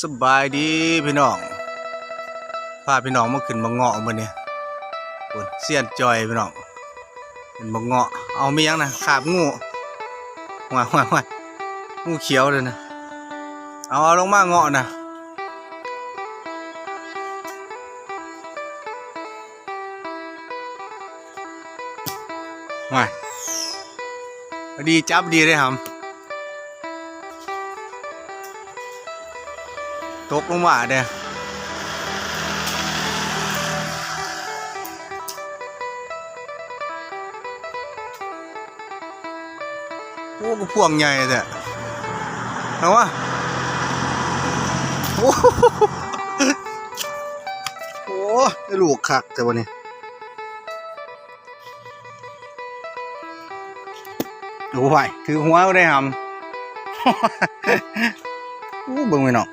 สบายดีพี่น้องพาพี่น้องมาขึ้นมาเงาะมื้อนี้โอ้เสียนจอยพี่น้องขึ้นมาเงาะเอามียังนะขาบงูว้ายว้ายว้ายงูเขียวเลยนะเอาเอาลงมาเงาะนะว้ายดีจับดีเลยครับ ตกลงมาเด้อโอ้ก็พวงใหญ่แต่เอาวะโอ้โหโอ้ได้ลูกคักแต่วันนี้โอ้ยถือหัวก็ได้หำโอ้เบิ่งไปเนาะ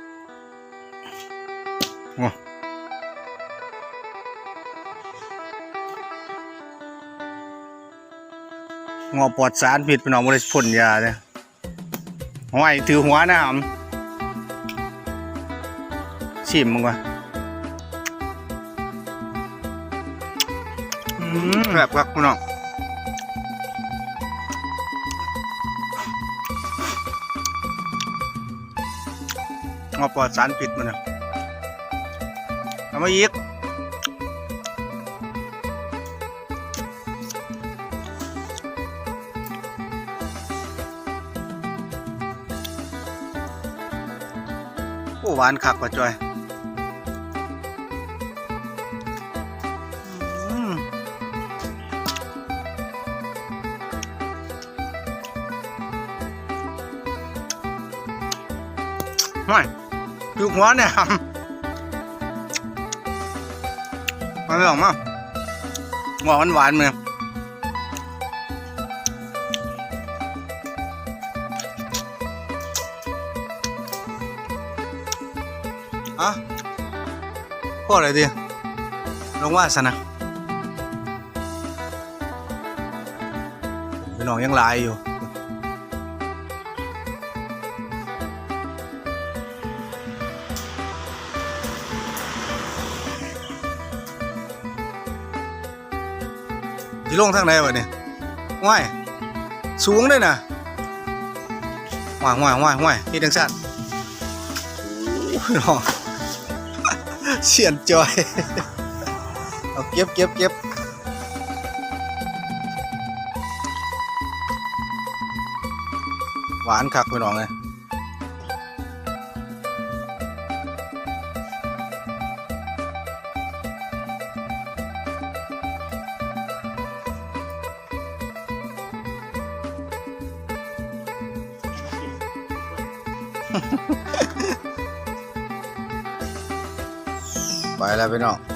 งอปลอดสารผิดพี่น้องบริสุทธิ์ยาเลยห้อยถือหัวนะครับชิมมึงวะแบบครับพี่น้องงอปลอดสารผิดมันนะ เอามาอีกโอ้หวานคักกว่าจอยอืมไม่อยู่หัวเนี่ย มาไม่ออกมาหวานหวานเลยอะพ่ออะไรดีลงว่าสนะพี่น้องยังลายอยู่ ที่ลงทางไหนวะเนี่ยว่ายสูงเลยนะว่ายว่ายว่ายว่ายที่ดังสั้นโอ้ยน้องเสียนจอยเอาเก็บเก็บเก็บหวานคักพี่น้องเลย ไปแล้วพี่น้อง